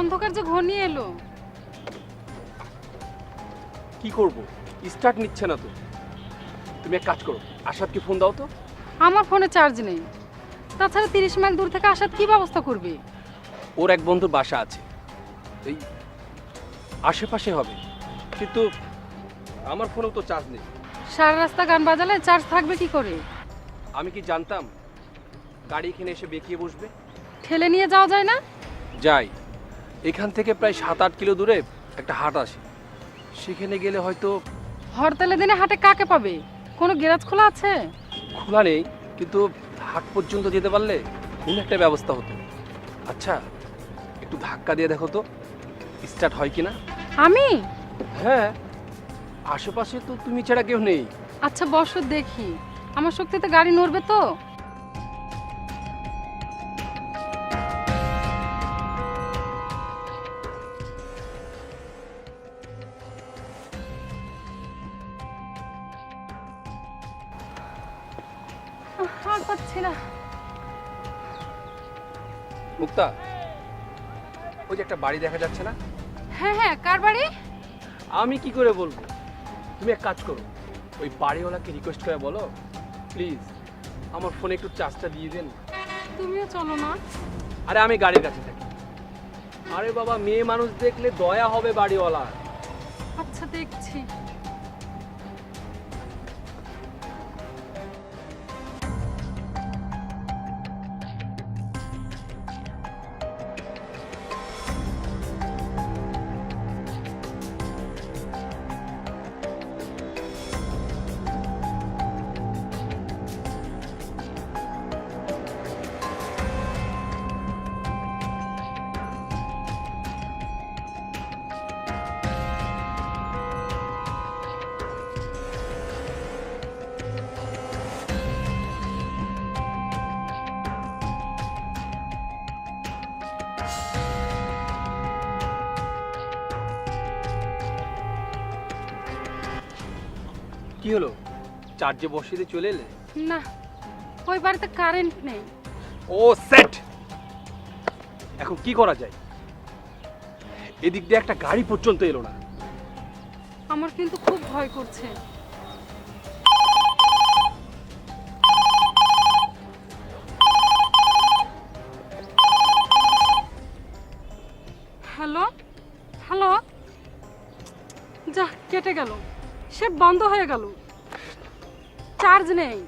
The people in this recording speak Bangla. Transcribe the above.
অন্ধকার যে ঘনিয়ে এলো। কি করব? স্টার্ট নিচ্ছে না তো। তুমি এক কাজ করো আশাদকে ফোন দাও তো। আমার ফোনে চার্জ নেই। তাছাড়া তিরিশ মাইল দূর থেকে আসার কি ব্যবস্থা করবে? ওর এক বন্ধুর বাসা আছে। এই আশেপাশে হবে। কিন্তু আমার ফোনেও তো চার্জ নেই। সারা রাস্তা গান বাজালে চার্জ থাকবে কি করে? আমি কি জানতাম? গাড়ি এখানে এসে বেঁকিয়ে বসবে? ঠেলে নিয়ে যাওয়া যায় না? যাই। এখান থেকে প্রায় সাত আট কিলো দূরে একটা হাট আছে। সেখানে গেলে হয়তো হরতালে দিনে হাটে কাকে পাবে? কোনো গ্যারাজ খোলা আছে? খোলা নেই কিন্তু হাট পর্যন্ত যেতে পারলে কোনো একটা ব্যবস্থা হতো। আচ্ছা একটু ধাক্কা দিয়ে দেখো তো স্টার্ট হয় কি না আমি? হ্যাঁ আশেপাশে তো তুমি ছাড়া কেউ নেই। আচ্ছা বসো দেখি। আমার শক্তিতে গাড়ি নড়বে তো? আর পাচ্ছি না। মুক্তা ওই যে একটা বাড়ি দেখা যাচ্ছে না? হ্যাঁ হ্যাঁ কার বাড়ি? আমি কি করে বলব? তুমি এক কাজ করো ওই বাড়িওয়ালাকে রিকোয়েস্ট করে বলো প্লিজ আমার ফোনে একটু চার্জটা দিয়ে দেন। তুমিও চলো না। আরে আমি গাড়ির কাছে থাকি। আরে বাবা মেয়ে মানুষ দেখলে দয়া হবে বাড়িওয়ালা আচ্ছা দেখছি। কি হলো? চার্জে বসিয়ে দিয়ে চলে এলে? না ওই বাড়িতে কারেন্ট নেই। ও সেট এখন কি করা যায়? এদিক দিয়ে একটা গাড়ি পর্যন্ত এলো না। আমার কিন্তু খুব ভয় করছে। হ্যালো? হ্যালো? যা কেটে গেল। সে বন্ধ হয়ে গেল। চার্জ নেই।